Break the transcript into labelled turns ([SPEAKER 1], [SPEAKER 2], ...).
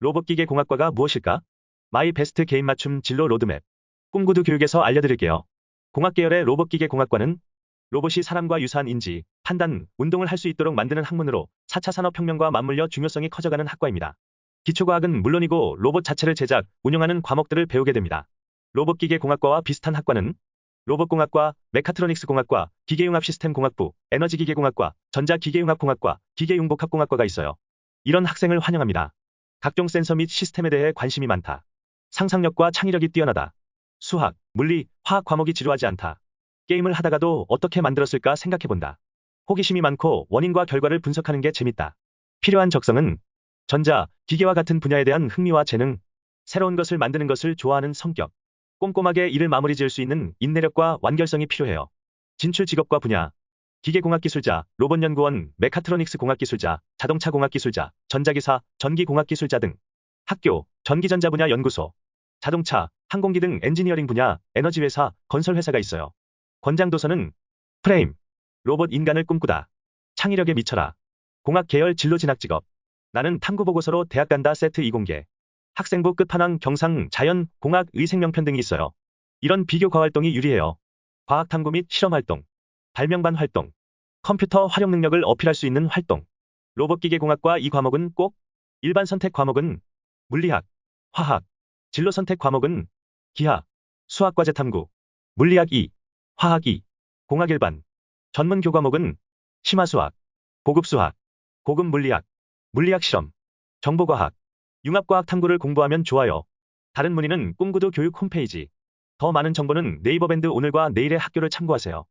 [SPEAKER 1] 로봇기계 공학과가 무엇일까? 마이 베스트 개인 맞춤 진로 로드맵. 꿈구두 교육에서 알려드릴게요. 공학계열의 로봇기계 공학과는 로봇이 사람과 유사한 인지, 판단, 운동을 할 수 있도록 만드는 학문으로 4차 산업혁명과 맞물려 중요성이 커져가는 학과입니다. 기초과학은 물론이고 로봇 자체를 제작, 운영하는 과목들을 배우게 됩니다. 로봇기계공학과와 비슷한 학과는 로봇공학과, 메카트로닉스공학과, 기계융합시스템공학부, 에너지기계공학과, 전자기계융합공학과, 기계융복합공학과가 있어요. 이런 학생을 환영합니다. 각종 센서 및 시스템에 대해 관심이 많다. 상상력과 창의력이 뛰어나다. 수학, 물리, 화학 과목이 지루하지 않다. 게임을 하다가도 어떻게 만들었을까 생각해본다. 호기심이 많고 원인과 결과를 분석하는 게 재밌다. 필요한 적성은 전자, 기계와 같은 분야에 대한 흥미와 재능, 새로운 것을 만드는 것을 좋아하는 성격, 꼼꼼하게 일을 마무리 지을 수 있는 인내력과 완결성이 필요해요. 진출 직업과 분야, 기계공학기술자, 로봇연구원, 메카트로닉스 공학기술자, 자동차 공학기술자, 전자기사, 전기공학기술자 등 학교, 전기전자 분야 연구소, 자동차, 항공기 등 엔지니어링 분야, 에너지회사, 건설회사가 있어요. 권장도서는 프레임, 로봇 인간을 꿈꾸다, 창의력에 미쳐라, 공학 계열 진로 진학 직업, 나는 탐구보고서로 대학 간다 세트 이공개, 학생부 끝판왕 경상, 자연, 공학, 의생명편 등이 있어요. 이런 비교 과 활동이 유리해요. 과학 탐구 및 실험 활동, 발명반 활동, 컴퓨터 활용 능력을 어필할 수 있는 활동. 로봇기계공학과 이 과목은 꼭 일반 선택 과목은 물리학, 화학, 진로 선택 과목은 기하, 수학과제 탐구, 물리학 2, 화학 2, 공학 일반, 전문 교과목은 심화수학, 고급수학, 고급 물리학, 물리학 실험, 정보과학, 융합과학 탐구를 공부하면 좋아요. 다른 문의는 꿈구두 교육 홈페이지. 더 많은 정보는 네이버 밴드 오늘과 내일의 학교를 참고하세요.